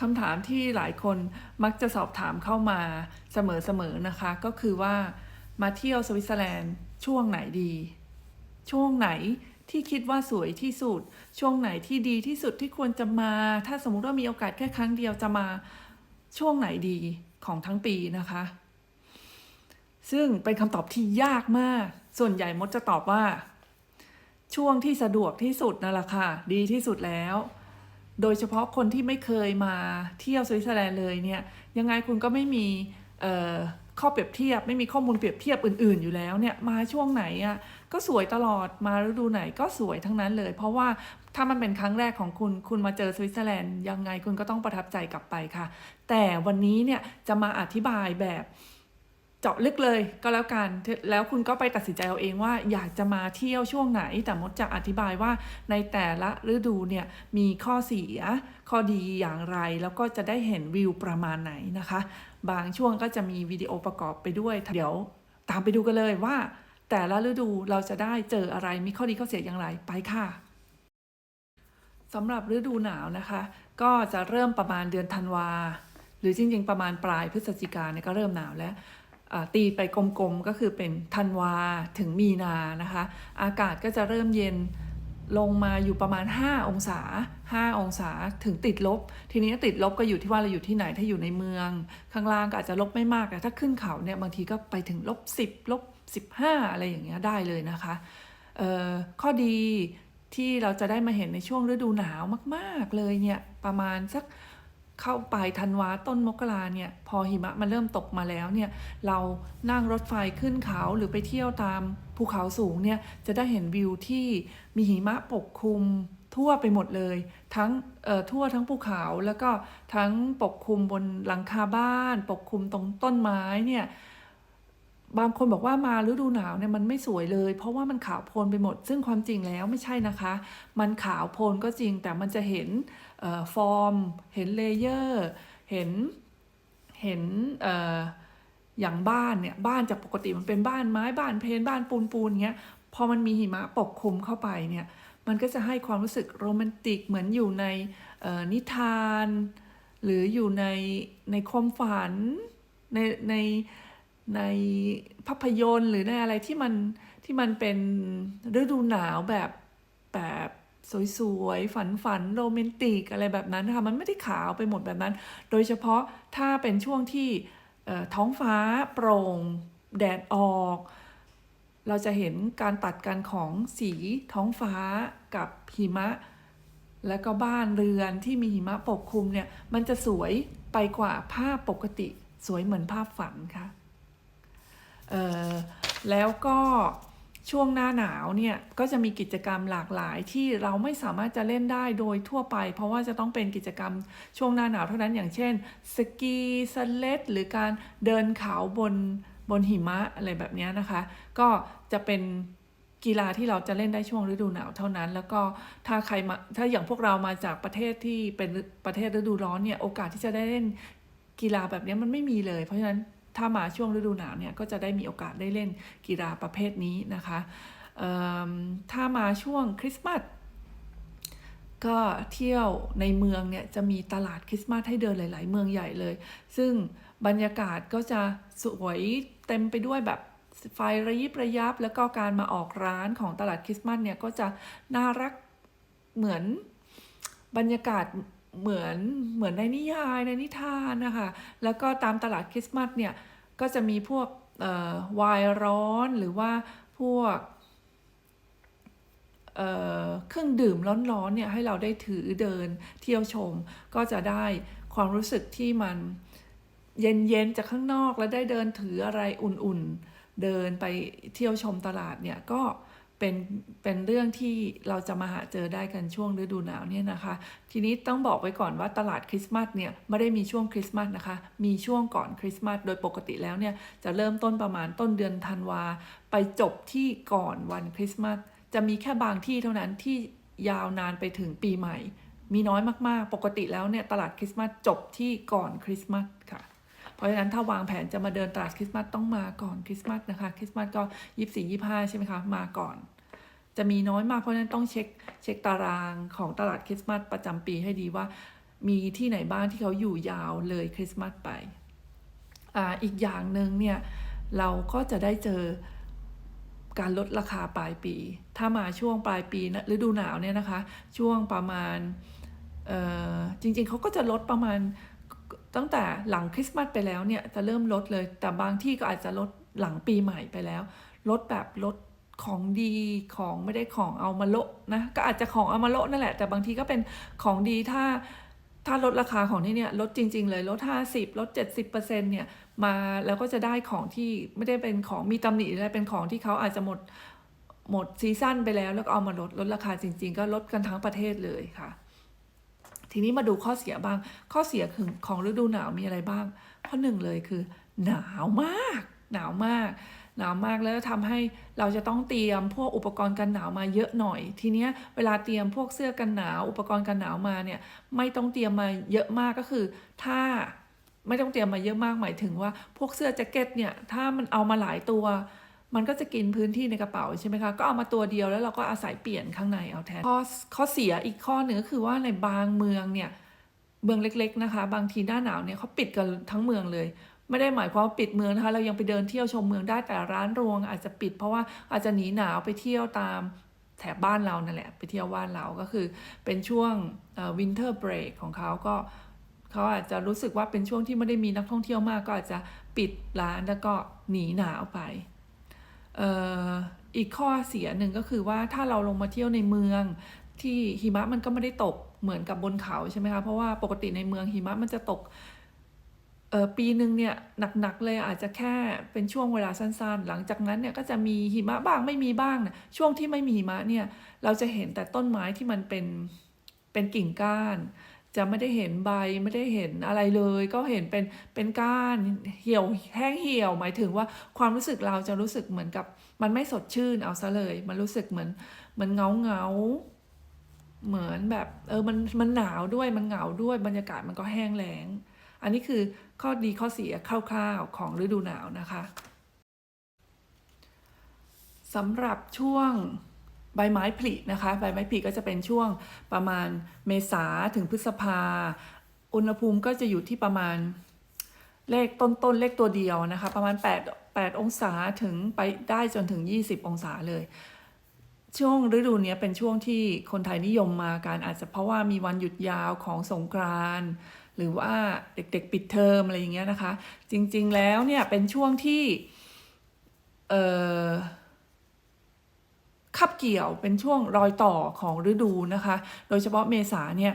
คำถามที่หลายคนมักจะสอบถามเข้ามาเสมอๆนะคะ ก็คือว่ามาเที่ยวสวิตเซอร์แลนด์ช่วงไหนดี ช่วงไหนที่คิดว่าสวยที่สุด ช่วงไหนที่ดีที่สุดที่ควรจะมา ถ้าสมมุติว่ามีโอกาสแค่ครั้งเดียวจะมาช่วงไหนดีของทั้งปีนะคะ ซึ่งเป็นคำตอบที่ยากมาก ส่วนใหญ่มดจะตอบว่า ช่วงที่สะดวกที่สุดนั่นแหละค่ะ ดีที่สุดแล้ว โดยเฉพาะคนที่ไม่เคยมาเที่ยวสวิตเซอร์แลนด์เลยเนี่ยยังไงคุณก็ไม่มีข้อเปรียบเทียบ ไม่มีข้อมูลเปรียบเทียบอื่น ๆอยู่แล้วเนี่ยมาช่วงไหนอะ่ะก็สวยตลอดมาฤดูไหนก็สวยทั้งนั้นเลย เพราะว่าถ้ามันเป็นครั้งแรกของคุณคุณมาเจอสวิตเซอร์แลนด์ยังไงคุณก็ต้องประทับใจกลับไปค่ะ แต่วันนี้เนี่ยจะมาอธิบายแบบ จาะลึกเลยก็แล้วกัน แล้วคุณก็ไปตัดสินใจเอาเองว่าอยากจะมาเที่ยวช่วงไหน แต่มดจะอธิบายว่าในแต่ละฤดูเนี่ยมีข้อเสีย ข้อดีอย่างไร แล้วก็จะได้เห็นวิวประมาณไหนนะคะ บางช่วงก็จะมีวิดีโอประกอบไปด้วย เดี๋ยวตามไปดูกันเลยว่า แต่ละฤดูเราจะได้เจออะไร มีข้อดีข้อเสียอย่างไรไปค่ะสำหรับฤดูหนาวนะคะ ก็จะเริ่มประมาณเดือนธันวาหรือจริงๆประมาณปลายพฤศจิกาเนี่ยก็เริ่มหนาวแล้ว ตีไปกลมๆก็คือเป็นธันวาถึงมีนานะคะ อากาศก็จะเริ่มเย็นลงมาอยู่ประมาณ 5 องศา 5 องศาถึงติดลบ ทีนี้ติดลบก็อยู่ที่ว่าเราอยู่ที่ไหนถ้าอยู่ในเมือง ข้างล่างก็อาจจะลบไม่มากแต่ถ้าขึ้นเขาเนี่ยบางทีก็ไปถึงลบ10ลบ15 อะไรอย่างเงี้ยได้เลยนะคะข้อดีที่เราจะได้มาเห็นในช่วงฤดูหนาวมาก ๆ เลยเนี่ยประมาณสัก เข้าไปธันวาต้นมกราเนี่ยพอหิมะมันเริ่มตกมาแล้วเนี่ยเรานั่งรถไฟขึ้นเขาหรือไปเที่ยวตามภูเขาสูงเนี่ยจะได้เห็นวิวที่มีหิมะปกคลุมทั่วไปหมดเลย ทั้งเอ่อทั่วทั้งภูเขาแล้วก็ทั้งปกคลุมบนหลังคาบ้าน ปกคลุมตรงต้นไม้เนี่ยบางคนบอกว่ามาฤดูหนาวเนี่ยมันไม่สวยเลย เพราะว่ามันขาวโพลนไปหมด ซึ่งความจริงแล้วไม่ใช่นะคะ มันขาวโพลนก็จริงแต่มันจะเห็น ฟอร์ม เห็นเลเยอร์ เห็น เห็นอย่างบ้านเนี่ย บ้านจากปกติมันเป็นบ้านไม้บ้านเพนบ้านปูนปูนเงี้ย พอมันมีหิมะปกคลุมเข้าไปเนี่ย มันก็จะให้ความรู้สึกโรแมนติกเหมือนอยู่ในนิทาน หรืออยู่ในในความฝันในในในภาพยนตร์หรือในอะไรที่มันที่มันเป็นฤดูหนาวแบบแบบ สวยๆ ฝันๆ โรแมนติกอะไรแบบนั้นค่ะมันไม่ได้ขาวไปหมดแบบนั้น โดยเฉพาะถ้าเป็นช่วงที่ท้องฟ้าโปร่ง แดดออก เราจะเห็นการตัดกันของสีท้องฟ้ากับหิมะ แล้วก็บ้านเรือนที่มีหิมะปกคลุมเนี่ย มันจะสวยไปกว่าภาพปกติ สวยเหมือนภาพฝันค่ะแล้วก็ ช่วงหน้าหนาวเนี่ยก็จะมีกิจกรรมหลากหลายที่เราไม่สามารถจะเล่นได้โดยทั่วไป เพราะว่าจะต้องเป็นกิจกรรมช่วงหน้าหนาวเท่านั้นอย่างเช่นสกีสเลดหรือการเดินเขาบนบนหิมะอะไรแบบนี้นะคะ ก็จะเป็นกีฬาที่เราจะเล่นได้ช่วงฤดูหนาวเท่านั้น แล้วก็ถ้าใครมาถ้าอย่างพวกเรามาจากประเทศที่เป็นประเทศฤดูร้อนเนี่ยโอกาสที่จะได้เล่นกีฬาแบบนี้มันไม่มีเลย เพราะฉะนั้น ถ้ามาช่วงฤดูหนาวเนี่ยก็จะได้มีโอกาสได้เล่นกีฬาประเภทนี้นะคะถ้ามาช่วงคริสต์มาสก็เที่ยวในเมืองเนี่ยจะมีตลาดคริสต์มาสให้เดินหลาย ๆ เมืองใหญ่เลย ซึ่งบรรยากาศก็จะสวยเต็มไปด้วยแบบไฟระยิบระยับ แล้วก็การมาออกร้านของตลาดคริสต์มาสเนี่ยก็จะน่ารักเหมือนบรรยากาศ เหมือนเหมือนในนิยายในนิทานนะคะแล้วก็ตามตลาดคริสต์มาสเนี่ยก็จะมีพวกไวน์ร้อนหรือว่าพวกเเครื่องดื่มร้อนๆเนี่ยให้เราได้ถือเดินเที่ยวชม ก็จะได้ความรู้สึกที่มันเย็นๆจากข้างนอกแล้วได้เดินถืออะไรอุ่นๆ เดินไปเที่ยวชมตลาดเนี่ยก็เเป็นเป็นเรื่องที่เราจะมาหาเจอได้กันช่วงฤดูหนาวเนี่ยนะคะ ทีนี้ต้องบอกไว้ก่อนว่าตลาดคริสต์มาสเนี่ยไม่ได้มีช่วงคริสต์มาสนะคะ มีช่วงก่อนคริสต์มาสโดยปกติแล้วเนี่ยจะเริ่มต้นประมาณต้นเดือนธันวาไปจบที่ก่อนวันคริสต์มาสจะมีแค่บางที่เท่านั้นที่ยาวนานไปถึงปีใหม่ มีน้อยมากๆ ปกติแล้วเนี่ยตลาดคริสต์มาสจบที่ก่อนคริสต์มาสค่ะ เพราะฉะนั้นถ้าวางแผนจะมาเดินตลาดคริสต์มาสต้องมาก่อนคริสต์มาสนะคะคริสต์มาสก็ยี่สี่ยี่ห้าใช่ไหมคะมาก่อน จะมีน้อยมากเพราะฉะนั้นต้องเช็คเช็คตารางของตลาดคริสต์มาสประจำปีให้ดีว่า มีที่ไหนบ้างที่เขาอยู่ยาวเลยคริสต์มาสไปอ่าอีกอย่างหนึ่งเนี่ยเราก็จะได้เจอการลดราคาปลายปี ถ้ามาช่วงปลายปีนะฤดูหนาวเนี่ยนะคะ ช่วงประมาณจริงๆเขาก็จะลดประมาณ ตั้งแต่หลังคริสต์มาสไปแล้วเนี่ยจะเริ่มลดเลย แต่บางที่ก็อาจจะลดหลังปีใหม่ไปแล้ว ลดแบบลดของดีของไม่ได้ของเอามาโละนะก็อาจจะของเอามาโละนั่นแหละ แต่บางทีก็เป็นของดีถ้าถ้าลดราคาของที่เนี่ยลดจริง ๆ เลยลด 50 ลด 70%เนี่ยมาแล้วก็จะได้ของที่ไม่ได้เป็นของมีตำหนิอะไรเป็นของที่เขาอาจจะหมดหมดซีซั่นไปแล้วแล้วก็เอามาลดลดราคาจริง ๆ ก็ลดกันทั้งประเทศเลยค่ะ ทีนี้มาดูข้อเสียบ้าง ข้อเสียคือของฤดูหนาวมีอะไรบ้าง ข้อหนึ่งเลยคือ หนาวมาก หนาวมาก หนาวมากแล้วทำให้เราจะต้องเตรียมพวกอุปกรณ์กันหนาวมาเยอะหน่อย ทีเนี้ยเวลาเตรียมพวกเสื้อกันหนาว อุปกรณ์กันหนาวมาเนี่ยไม่ต้องเตรียมมาเยอะมากก็คือ ถ้าไม่ต้องเตรียมมาเยอะมากหมายถึงว่า พวกเสื้อแจ็คเก็ตเนี่ยถ้ามันเอามาหลายตัว มันก็จะกินพื้นที่ในกระเป๋าใช่ไหมคะ ก็เอามาตัวเดียวแล้วเราก็อาศัยเปลี่ยนข้างในเอาแทน ข้อข้อเสียอีกข้อหนึ่งก็คือว่าในบางเมืองเนี่ย เมืองเล็กๆนะคะ บางทีหน้าหนาวเนี่ยเขาปิดกันทั้งเมืองเลย ไม่ได้หมายความว่าปิดเมืองนะคะ เรายังไปเดินเที่ยวชมเมืองได้แต่ร้านรวง อาจจะปิดเพราะว่าอาจจะหนีหนาวไปเที่ยวตามแถบบ้านเรานั่นแหละไปเที่ยวบ้านเราก็คือเป็นช่วงวินเทอร์เบรกของเขาก็เขาอาจจะรู้สึกว่าเป็นช่วงที่ไม่ได้มีนักท่องเที่ยวมากก็อาจจะปิดร้านแล้วก็หนีหนาวไป อีกข้อเสียหนึ่งก็คือว่าถ้าเราลงมาเที่ยวในเมืองที่หิมะมันก็ไม่ได้ตกเหมือนกับบนเขาใช่ไหมคะเพราะว่าปกติในเมืองหิมะมันจะตกเออปีหนึ่งเนี่ยหนักๆเลยอาจจะแค่เป็นช่วงเวลาสั้นๆ หลังจากนั้นเนี่ยก็จะมีหิมะบ้างไม่มีบ้างนะช่วงที่ไม่มีหิมะเนี่ยเราจะเห็นแต่ต้นไม้ที่มันเป็นเป็นกิ่งก้าน จะไม่ได้เห็นใบไม่ได้เห็นอะไรเลย ก็เห็นเป็นเป็นก้านเหี่ยวแห้งเหี่ยว หมายถึงว่าความรู้สึกเราจะรู้สึกเหมือนกับ มันไม่สดชื่นเอาซะเลย มันรู้สึกเหมือนเหมันเงาเงาเหมือนแบบเออมันมันหนาวด้วยมันเหงาด้วยบรรยากาศมันก็แห้งแล้ง อันนี้คือข้อดีข้อเสียคร่าวๆของฤดูหนาวนะคะสำหรับช่วง ใบไม้ผลินะคะ ใบไม้ผลิก็จะเป็นช่วงประมาณเมษาถึงพฤษภา อุณหภูมิก็จะอยู่ที่ประมาณเลขต้นๆเลขตัวเดียวนะคะ ประมาณ 8 8 องศาถึงไปได้จนถึง 20 องศาเลย ช่วงฤดูนี้เป็นช่วงที่คนไทยนิยมมากันอาจจะเพราะว่ามีวันหยุดยาวของสงกรานต์หรือว่าเด็กๆ ปิดเทอมอะไรอย่างเงี้ยนะคะ จริงๆแล้วเนี่ยเป็นช่วงที่เอ่อ คับเกี่ยวเป็นช่วงรอยต่อของฤดูนะคะ โดยเฉพาะเมษาเนี่ย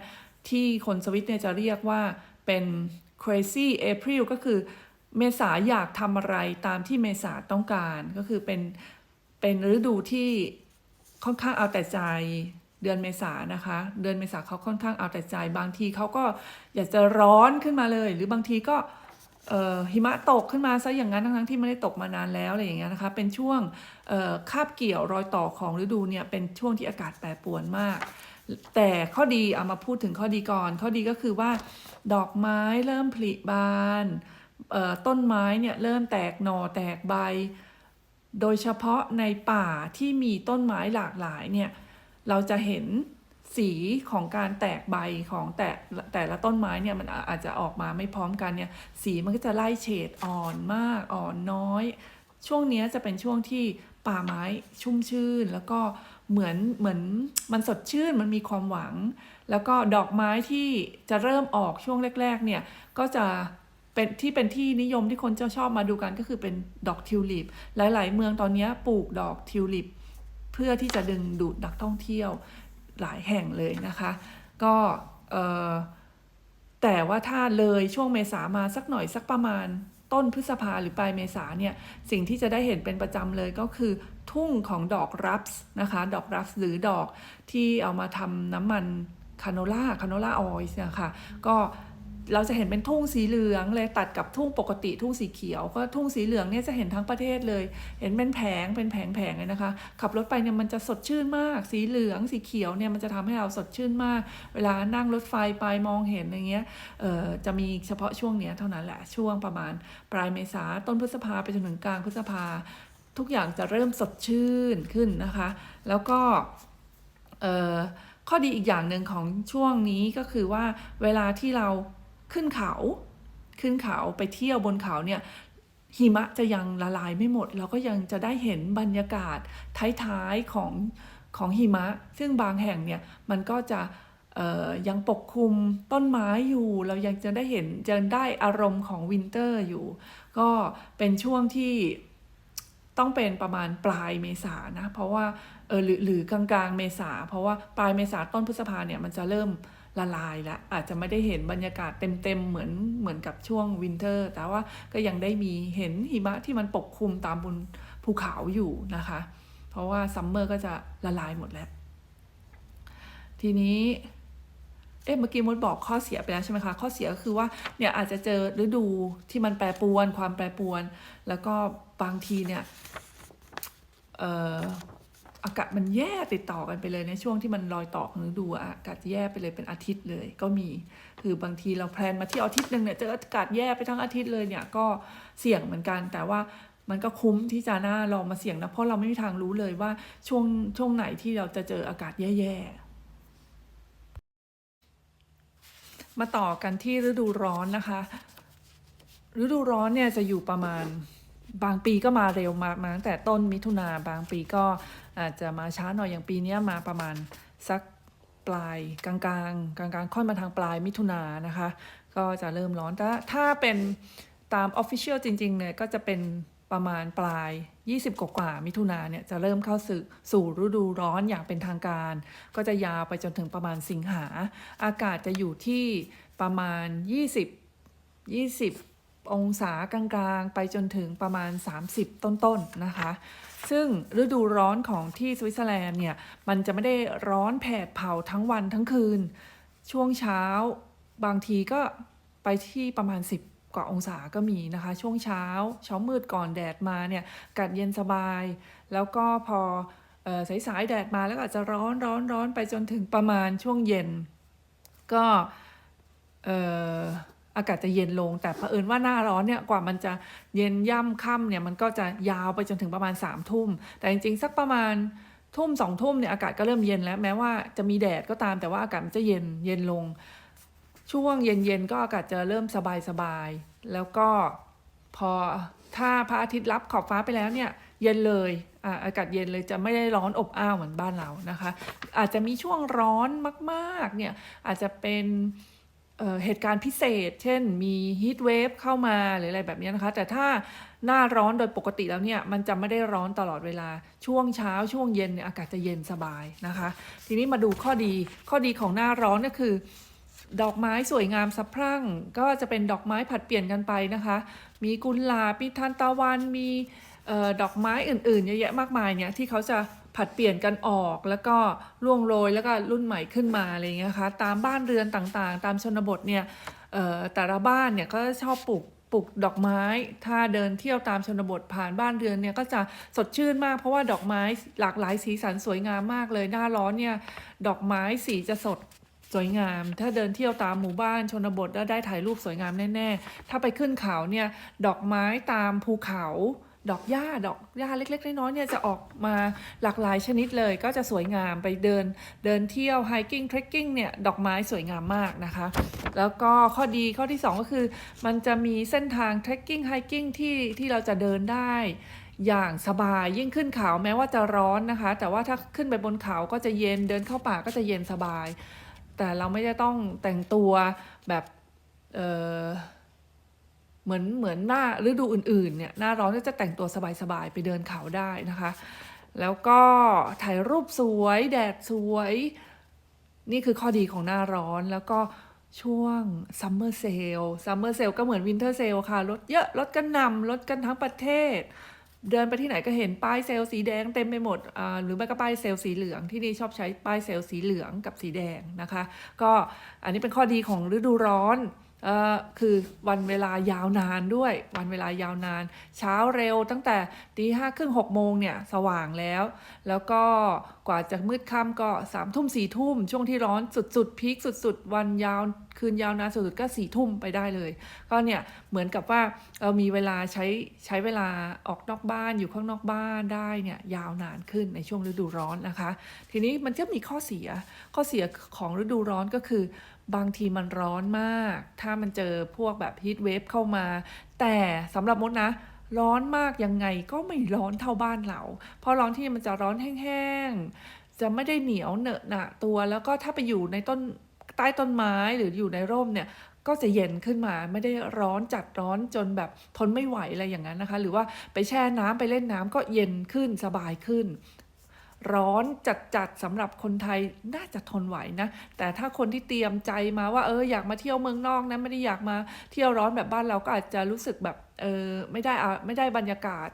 ที่คนสวิตเนี่ยจะเรียกว่าเป็น crazy April ก็คือเมษาอยากทำอะไรตามที่เมษาต้องการ ก็คือเป็นเป็นฤดูที่ค่อนข้างเอาแต่ใจเดือนเมษานะคะ เดือนเมษาเขาค่อนข้างเอาแต่ใจ บางทีเขาก็อยากจะร้อนขึ้นมาเลย หรือบางทีก็ หิมะตกขึ้นมาซะอย่างนั้นทั้งๆที่ไม่ได้ตกมานานแล้วอะไรอย่างเงี้ยนะคะ เป็นช่วงคาบเกี่ยวรอยต่อของฤดูเนี่ยเป็นช่วงที่อากาศแปรปรวนมาก แต่ข้อดีเอามาพูดถึงข้อดีก่อน ข้อดีก็คือว่า ดอกไม้เริ่มผลิบานต้นไม้เนี่ยเริ่มแตกหน่อแตกใบ โดยเฉพาะในป่าที่มีต้นไม้หลากหลายเนี่ยเราจะเห็น สีของการแตกใบของแต่แต่ละต้นไม้เนี่ยมันอาจจะออกมาไม่พร้อมกันเนี่ยสีมันก็จะไล่เฉดอ่อนมากอ่อนน้อย ช่วงนี้จะเป็นช่วงที่ป่าไม้ชุ่มชื่น แล้วก็เหมือนเหมือนมันสดชื่นมันมีความหวัง แล้วก็ดอกไม้ที่จะเริ่มออกช่วงแรก ๆ เนี่ยก็จะเป็นที่เป็นที่นิยมที่คนจะชอบมาดูกันก็คือเป็นดอกทิวลิปหลาย ๆ เมืองตอนนี้ปลูกดอกทิวลิปเพื่อที่จะดึงดูดนักท่องเที่ยว หลายแห่งเลยนะคะ ก็แต่ว่าถ้าเลยช่วงเมษามาสักหน่อยสักประมาณต้นพฤษภาหรือปลายเมษาเนี่ยสิ่งที่จะได้เห็นเป็นประจำเลยก็คือ ทุ่งของดอกรับส์นะคะ ดอกรับส์หรือดอกที่เอามาทำน้ำมันคาโนล่าคาโนล่าออยล์นะคะก็ เราจะเห็นเป็นทุ่งสีเหลืองเลยตัดกับทุ่งปกติทุ่งสีเขียว ก็ทุ่งสีเหลืองเนี่ยจะเห็นทั้งประเทศเลย เห็นเป็นแผงเป็นแผงแผงเลยนะคะ ขับรถไปเนี่ยมันจะสดชื่นมาก สีเหลืองสีเขียวเนี่ยมันจะทำให้เราสดชื่นมาก เวลานั่งรถไฟไปมองเห็นอย่างเงี้ยเอ่อจะมีเฉพาะช่วงเนี้ยเท่านั้นแหละช่วงประมาณ ปลายเมษาต้นพฤษภาไปจนถึงกลางพฤษภา ทุกอย่างจะเริ่มสดชื่นขึ้นนะคะ แล้วก็เอ่อข้อดีอีกอย่างหนึ่งของช่วงนี้ก็คือว่าเวลาที่เรา ขึ้นเขา ขึ้นเขาไปเที่ยวบนเขาเนี่ยหิมะจะยังละลายไม่หมด เราก็ยังจะได้เห็นบรรยากาศท้ายๆของของหิมะ ซึ่งบางแห่งเนี่ยมันก็จะยังปกคลุมต้นไม้อยู่ เรายังจะได้เห็นจะได้อารมณ์ของวินเตอร์อยู่ ก็เป็นช่วงที่ต้องเป็นประมาณปลายเมษานะ เพราะว่าเออหรือหรือกลางๆเมษา เพราะว่าปลายเมษาต้นพฤษภาเนี่ยมันจะเริ่ม ละลายแล้วอาจจะไม่ได้เห็นบรรยากาศเต็มๆเหมือนเหมือนกับช่วงวินเทอร์ แต่ว่าก็ยังได้มีเห็นหิมะที่มันปกคลุมตามบนภูเขาอยู่นะคะ เพราะว่าซัมเมอร์ก็จะละลายหมดแล้ว ทีนี้เอ๊ะเมื่อกี้มดบอกข้อเสียไปแล้วใช่ไหมคะข้อเสียก็คือว่าเนี่ยอาจจะเจอฤดูที่มันแปรปรวน ความแปรปรวน แล้วก็บางทีเนี่ยเอ่อ อากาศมันแย่ติดต่อกันไปเลยในช่วงที่มันรอยต่อของฤดูอากาศแย่ไปเลยเป็นอาทิตย์เลยก็มี คือบางทีเราแพลนมาที่อาทิตย์หนึ่งเนี่ยเจออากาศแย่ไปทั้งอาทิตย์เลยเนี่ยก็เสี่ยงเหมือนกัน แต่ว่ามันก็คุ้มที่จะน่าลองมาเสี่ยงนะเพราะเราไม่มีทางรู้เลยว่าช่วงช่วงไหนที่เราจะเจออากาศแย่ๆมาต่อกันที่ฤดูร้อนนะคะ ฤดูร้อนเนี่ยจะอยู่ประมาณบางปีก็มาเร็วมามาตั้งแต่ต้นมิถุนาบางปีก็ อาจจะมาช้าหน่อยอย่างปีนี้มาประมาณสักปลายกลางกลางกลางกลางๆ ค่อยมาทางปลายมิถุนานะคะ ก็จะเริ่มร้อนแต่ถ้าเป็นตาม Official จริงๆเนี่ยก็จะเป็นประมาณปลาย 20 กว่าๆมิถุนาเนี่ยจะเริ่มเข้าสู่สู่ฤดูร้อนอย่างเป็นทางการ ก็จะยาวไปจนถึงประมาณสิงหา อากาศจะอยู่ที่ประมาณ 20 20 องศากลางๆ ไปจนถึงประมาณ 30 ต้นๆนะคะ ซึ่งฤดูร้อนของที่สวิตเซอร์แลนด์เนี่ย มันจะไม่ได้ร้อนแผดเผาทั้งวันทั้งคืน ช่วงเช้าบางทีก็ไปที่ประมาณ 10 กว่าองศาก็มีนะคะ ช่วงเช้าเช้ามืดก่อนแดดมาเนี่ยอากาศเย็นสบาย แล้วก็พอออสายๆแดดมาแล้วก็อาจจะร้อนร้อนร้อนไปจนถึงประมาณช่วงเย็น ก็เอากาศจะเย็นลง แต่เผอิญว่าหน้าร้อนเนี่ยกว่ามันจะเย็นย่ำค่ำเนี่ยมันก็จะยาวไปจนถึงประมาณ3ามทุ่ม แต่จริงๆ สักประมาณทุ่มสองทุ่มเนี่ยอากาศก็เริ่มเย็นแล้ว แม้ว่าจะมีแดดก็ตามแต่ว่าอากาศมันจะเย็นเย็นลง ช่วงเย็นๆก็อากาศจะเริ่มสบายๆแล้วก็พอถ้าพระอาทิตย์รับขอบฟ้าไปแล้วเนี่ยเย็นเลยอาอากาศเย็นเลยจะไม่ได้ร้อนอบอ้าวเหมือนบ้านเรานะคะ อาจจะมีช่วงร้อนมาก ๆ เนี่ยอาจจะเป็น เเหตุการณ์พิเศษ เช่น มีฮีทเวฟเข้ามาหรืออะไรแบบนี้นะคะ แต่ถ้าหน้าร้อนโดยปกติแล้วเนี่ย มันจะไม่ได้ร้อนตลอดเวลา ช่วงเช้าช่วงเย็นเนี่ยอากาศจะเย็นสบายนะคะ ทีนี้มาดูข้อดี ข้อดีของหน้าร้อนก็คือ ดอกไม้สวยงามสะพรั่ง ก็จะเป็นดอกไม้ผัดเปลี่ยนกันไปนะคะ มีกุหลาบ มีทานตะวัน มีออดอกไม้อื่นๆ เยอะแยะมากมายเนี่ยที่เขาจะ ผัดเปลี่ยนกันออกแล้วก็ร่วงโรยแล้วก็รุ่นใหม่ขึ้นมาอะไรอย่างเงี้ยนะคะตามบ้านเรือนต่างๆ ตามชนบทเนี่ยแต่ละบ้านเนี่ยก็ชอบปลูกปลูกดอกไม้ ถ้าเดินเที่ยวตามชนบทผ่านบ้านเรือนเนี่ยก็จะสดชื่นมากเพราะว่าดอกไม้หลากหลายสีสันสวยงามมากเลย หน้าร้อนเนี่ยดอกไม้สีจะสดสวยงาม ถ้าเดินเที่ยวตามหมู่บ้านชนบทแล้วได้ถ่ายรูปสวยงามแน่ ๆ ถ้าไปขึ้นเขาเนี่ยดอกไม้ตามภูเขา ดอกหญ้าดอกหญ้าเล็ก ๆ น้อยๆเนี่ยจะออกมาหลากหลายชนิดเลยก็จะสวยงามไปเดินเดินเที่ยว hiking trekking เนี่ยดอกไม้สวยงามมากนะคะ แล้วก็ข้อดีข้อที่ 2 ก็คือ มันจะมีเส้นทาง trekking hiking ที่ที่เราจะเดินได้อย่างสบายยิ่งขึ้นเขาแม้ว่าจะร้อนนะคะ แต่ว่าถ้าขึ้นไปบนเขาก็จะเย็นเดินเข้าป่าก็จะเย็นสบาย แต่เราไม่ได้ต้องแต่งตัวแบบเออ เหมือนเหมือนหน้าฤดูอื่นๆเนี่ยหน้าร้อนก็จะแต่งตัวสบายๆไปเดินเขาได้นะคะ แล้วก็ถ่ายรูปสวย แดดสวย นี่คือข้อดีของหน้าร้อนแล้วก็ช่วงซัมเมอร์เซลซัมเมอร์เซลก็เหมือนวินเทอร์เซลค่ะลดเยอะลดกันนำลดกันทั้งประเทศ เดินไปที่ไหนก็เห็นป้ายเซลล์สีแดงเต็มไปหมดอ่าหรือไม่ก็ป้ายเซลล์สีเหลืองที่นี่ชอบใช้ป้ายเซลล์สีเหลืองกับสีแดงนะคะ ก็อันนี้เป็นข้อดีของฤดูร้อน คือวันเวลายาวนานด้วย วันเวลายาวนาน เช้าเร็วตั้งแต่ตีห้าครึ่งหกโมงเนี่ยสว่างแล้ว แล้วก็กว่าจะมืดค่ำก็สามทุ่มสี่ทุ่มช่วงที่ร้อนสุดๆพีคสุดๆ วันยาวคืนยาวนานสุดๆก็สี่ทุ่มไปได้เลย ก็เนี่ยเหมือนกับว่าเรามีเวลาใช้ใช้เวลาออกนอกบ้านอยู่ข้างนอกบ้านได้เนี่ยยาวนานขึ้นในช่วงฤดูร้อนนะคะ ทีนี้มันก็มีข้อเสียข้อเสียของฤดูร้อนก็คือ บางทีมันร้อนมาก ถ้ามันเจอพวกแบบฮีทเวฟเข้ามา แต่สำหรับมดนะ ร้อนมากยังไงก็ไม่ร้อนเท่าบ้านเรา เพราะร้อนที่มันจะร้อนแห้งๆ จะไม่ได้เหนียวเหนอะหนะตัว แล้วก็ถ้าไปอยู่ในต้นใต้ต้นไม้หรืออยู่ในร่มเนี่ยก็จะเย็นขึ้นมาไม่ได้ร้อนจัดร้อนจนแบบทนไม่ไหวอะไรอย่างนั้นนะคะ หรือว่าไปแช่น้ำไปเล่นน้ำก็เย็นขึ้นสบายขึ้น ร้อนจัดๆสำหรับคนไทยน่าจะทนไหวนะ แต่ถ้าคนที่เตรียมใจมาว่าเอออยากมาเที่ยวเมืองนอกนะไม่ได้อยากมาเที่ยวร้อนแบบบ้านเราก็อาจจะรู้สึกแบบเออไม่ได้อะไม่ได้บรรยากาศ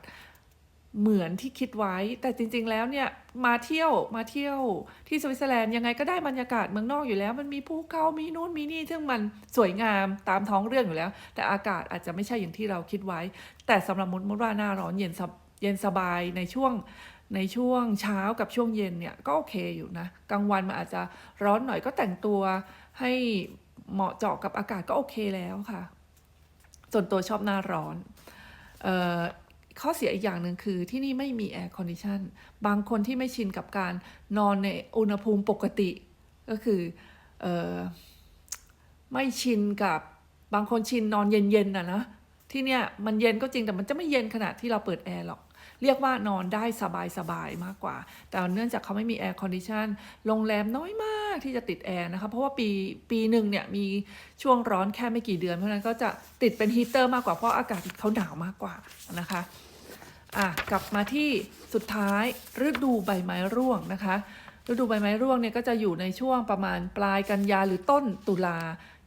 เหมือนที่คิดไว้ แต่จริง ๆ แล้วเนี่ยมาเที่ยวมาเที่ยวที่สวิตเซอร์แลนด์ยังไงก็ได้บรรยากาศเมืองนอกอยู่แล้ว มันมีภูเขา มีนู่นมีนี่ซึ่งมันสวยงามตามท้องเรื่องอยู่แล้ว แต่อากาศอาจจะไม่ใช่อย่างที่เราคิดไว้ แต่สำหรับมดมดว่าหน้าร้อนเย็นสเย็นสบายในช่วง ในช่วงเช้ากับช่วงเย็นเนี่ยก็โอเคอยู่นะกลางวันมันอาจจะร้อนหน่อยก็แต่งตัวให้เหมาะเจาะกับอากาศก็โอเคแล้วค่ะ ส่วนตัวชอบหน้าร้อนเอ่อข้อเสียอีกอย่างหนึ่งคือที่นี่ไม่มีแอร์คอนดิชันบางคนที่ไม่ชินกับการนอนในอุณหภูมิปกติ ก็คือเออไม่ชินกับบางคนชินนอนเย็นๆนะนะที่เนี่ยมันเย็นก็จริงแต่มันจะไม่เย็นขนาดที่เราเปิดแอร์หรอก เรียกว่านอนได้สบายๆมากกว่า แต่เนื่องจากเขาไม่มีแอร์คอนดิชันโรงแรมน้อยมากที่จะติดแอร์นะคะ เพราะว่าปีปีหนึ่งเนี่ยมีช่วงร้อนแค่ไม่กี่เดือน เพราะนั้นก็จะติดเป็นฮีเตอร์มากกว่าเพราะอากาศเขาหนาวมากกว่านะคะอะกลับมาที่สุดท้ายฤดูใบไม้ร่วงนะคะ ฤดูใบไม้ร่วงเนี่ยก็จะอยู่ในช่วงประมาณปลายกันยาหรือต้นตุลา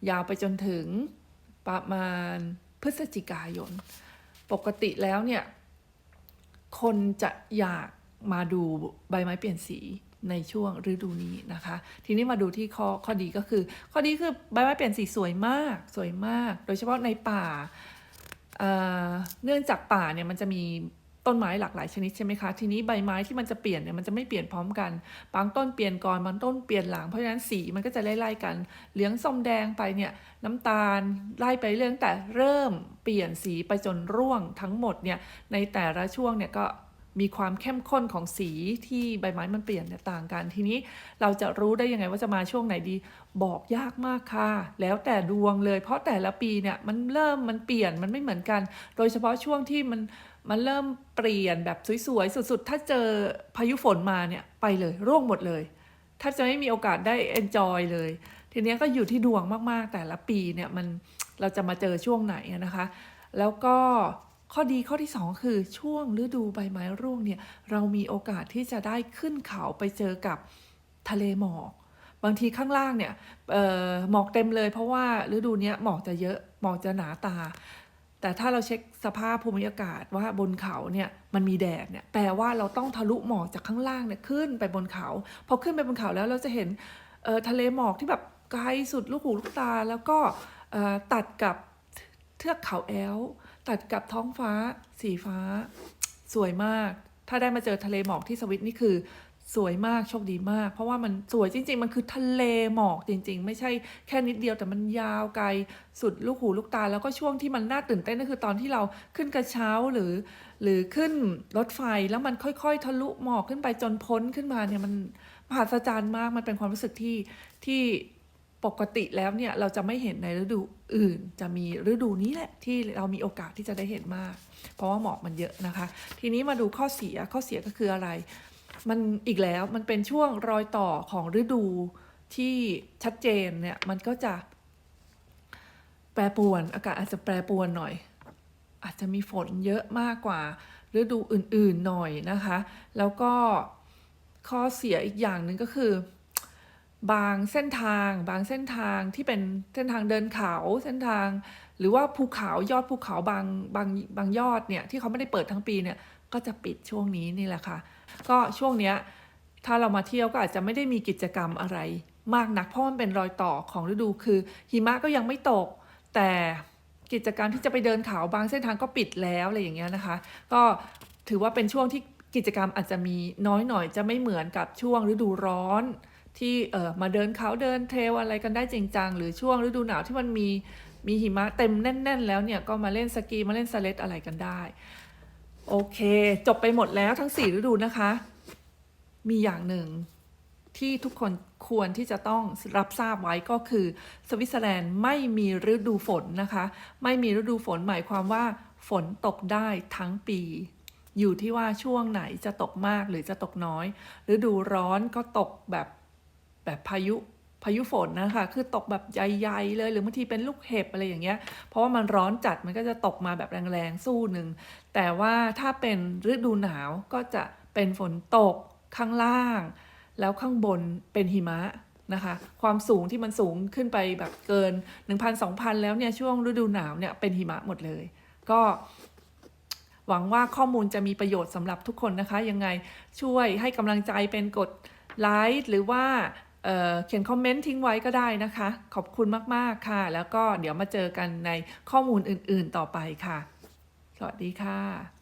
ยาวไปจนถึงประมาณพฤศจิกายน ปกติแล้วเนี่ย คนจะอยากมาดูใบไม้เปลี่ยนสีในช่วงฤดูนี้นะคะ ทีนี้มาดูที่ข้อข้อดีก็คือ ข้อดีคือใบไม้เปลี่ยนสีสวยมากสวยมาก โดยเฉพาะในป่าเเนื่องจากป่าเนี่ยมันจะมี ต้นไม้หลากหลายชนิดใช่ไหมคะ ทีนี้ใบไม้ที่มันจะเปลี่ยนเนี่ยมันจะไม่เปลี่ยนพร้อมกัน บางต้นเปลี่ยนก่อน บางต้นเปลี่ยนหลัง เพราะฉะนั้นสีมันก็จะไล่ๆกัน เหลืองส้มแดงไปเนี่ยน้ำตาลไล่ไปเรื่องแต่เริ่มเปลี่ยนสีไปจนร่วงทั้งหมดเนี่ยในแต่ละช่วงเนี่ยก็มีความเข้มข้นของสีที่ใบไม้มันเปลี่ยนเนี่ยต่างกัน ทีนี้เราจะรู้ได้ยังไงว่าจะมาช่วงไหนดี บอกยากมากค่ะ แล้วแต่ดวงเลย เพราะแต่ละปีเนี่ยมันเริ่มมันเปลี่ยนมันไม่เหมือนกัน โดยเฉพาะช่วงที่มัน มันเริ่มเปลี่ยนแบบสวยๆ สุดๆ ถ้าเจอพายุฝนมาเนี่ยไปเลยร่วงหมดเลยถ้าจะไม่มีโอกาสได้ enjoy เลย ทีนี้ก็อยู่ที่ดวงมากๆ แต่ละปีเนี่ยมันเราจะมาเจอช่วงไหนนะคะ แล้วก็ข้อดีข้อที่ 2 คือช่วงฤดูใบไม้ร่วงเนี่ยเรามีโอกาสที่จะได้ขึ้นเขาไปเจอกับทะเลหมอก บางทีข้างล่างเนี่ยหมอกเต็มเลย เพราะว่าฤดูนี้หมอกจะเยอะหมอกจะหนาตา แต่ถ้าเราเช็คสภาพภูมิอากาศว่าบนเขาเนี่ยมันมีแดดเนี่ยแปลว่าเราต้องทะลุหมอกจากข้างล่างเนี่ยขึ้นไปบนเขา พอขึ้นไปบนเขาแล้วเราจะเห็นทะเลหมอกที่แบบไกลสุดลูกหูลูกตา แล้วก็ตัดกับเทือกเขาแอลตัดกับท้องฟ้าสีฟ้า สวยมาก ถ้าได้มาเจอทะเลหมอกที่สวิตนี่คือ สวยมากโชคดีมาก เพราะว่ามันสวยจริง ๆ มันคือทะเลหมอกจริง ๆ ไม่ใช่แค่นิดเดียวแต่มันยาวไกลสุดลูกหูลูกตา แล้วก็ช่วงที่มันน่าตื่นเต้นก็คือตอนที่เราขึ้นกระเช้าหรือ หรือขึ้นรถไฟแล้วมันค่อย ๆ ทะลุหมอกขึ้นไปจนพ้นขึ้นมาเนี่ยมันมหัศจรรย์มากมันเป็นความรู้สึกที่ที่ปกติแล้วเนี่ยเราจะไม่เห็นในฤดูอื่น จะมีฤดูนี้แหละที่เรามีโอกาสที่จะได้เห็นมาก เพราะว่าหมอกมันเยอะนะคะ ทีนี้มาดูข้อเสียข้อเสียก็คืออะไร มันอีกแล้วมันเป็นช่วงรอยต่อของฤดูที่ชัดเจนเนี่ยมันก็จะ แปรปรวนอากาศอาจจะแปรปรวนหน่อย อาจจะมีฝนเยอะมากกว่าฤดูอื่นๆหน่อยนะคะ แล้วก็ข้อเสียอีกอย่างหนึ่งก็คือ บางเส้นทาง บางเส้นทางที่เป็นเส้นทางเดินเขาเส้นทาง หรือว่าภูเขายอดภูเขาบางบางบางยอดเนี่ยที่เขาไม่ได้เปิดทั้งปีเนี่ย ก็จะปิดช่วงนี้นี่แหละค่ะ ก็ช่วงเนี้ยถ้าเรามาเที่ยวก็อาจจะไม่ได้มีกิจกรรมอะไร มากนักเพราะมันเป็นรอยต่อของฤดูคือหิมะก็ยังไม่ตก แต่กิจกรรมที่จะไปเดินเขาบางเส้นทางก็ปิดแล้วอะไรอย่างเงี้ยนะคะ ก็ถือว่าเป็นช่วงที่กิจกรรมอาจจะมีน้อยหน่อยจะไม่เหมือนกับช่วงฤดูร้อน ที่เออมาเดินเขาเดินเทรลอะไรกันได้จริงจังหรือช่วงฤดูหนาวที่มันมีมีหิมะเต็มแน่น ๆ แล้วเนี่ยก็มาเล่นสกีมาเล่นสเลดอะไรกันได้ โอเค จบไปหมดแล้วทั้ง4ฤดูนะคะ มีอย่างหนึ่งที่ทุกคนควรที่จะต้องรับทราบไว้ก็คือ สวิตเซอร์แลนด์ไม่มีฤดูฝนนะคะ ไม่มีฤดูฝนหมายความว่า ฝนตกได้ทั้งปี อยู่ที่ว่าช่วงไหนจะตกมากหรือจะตกน้อย ฤดูร้อนก็ตกแบบแบบพายุ พายุฝนนะคะคือตกแบบใหญ่ๆเลยหรือบางทีเป็นลูกเห็บอะไรอย่างเงี้ย เพราะว่ามันร้อนจัดมันก็จะตกมาแบบแรงๆสู้หนึ่ง แต่ว่าถ้าเป็นฤดูหนาวก็จะเป็นฝนตกข้างล่าง แล้วข้างบนเป็นหิมะนะคะความสูงที่มันสูงขึ้นไปแบบเกิน 1,000-2,000 แล้วเนี่ยช่วงฤดูหนาวเนี่ยเป็นหิมะหมดเลย ก็หวังว่าข้อมูลจะมีประโยชน์สำหรับทุกคนนะคะ ยังไงช่วยให้กำลังใจเป็นกดไลค์หรือว่า เเขียนคอมเมนต์ทิ้งไว้ก็ได้นะคะ ขอบคุณมาก ๆ ค่ะ แล้วก็เดี๋ยวมาเจอกันในข้อมูลอื่น ๆ ต่อไปค่ะ สวัสดีค่ะ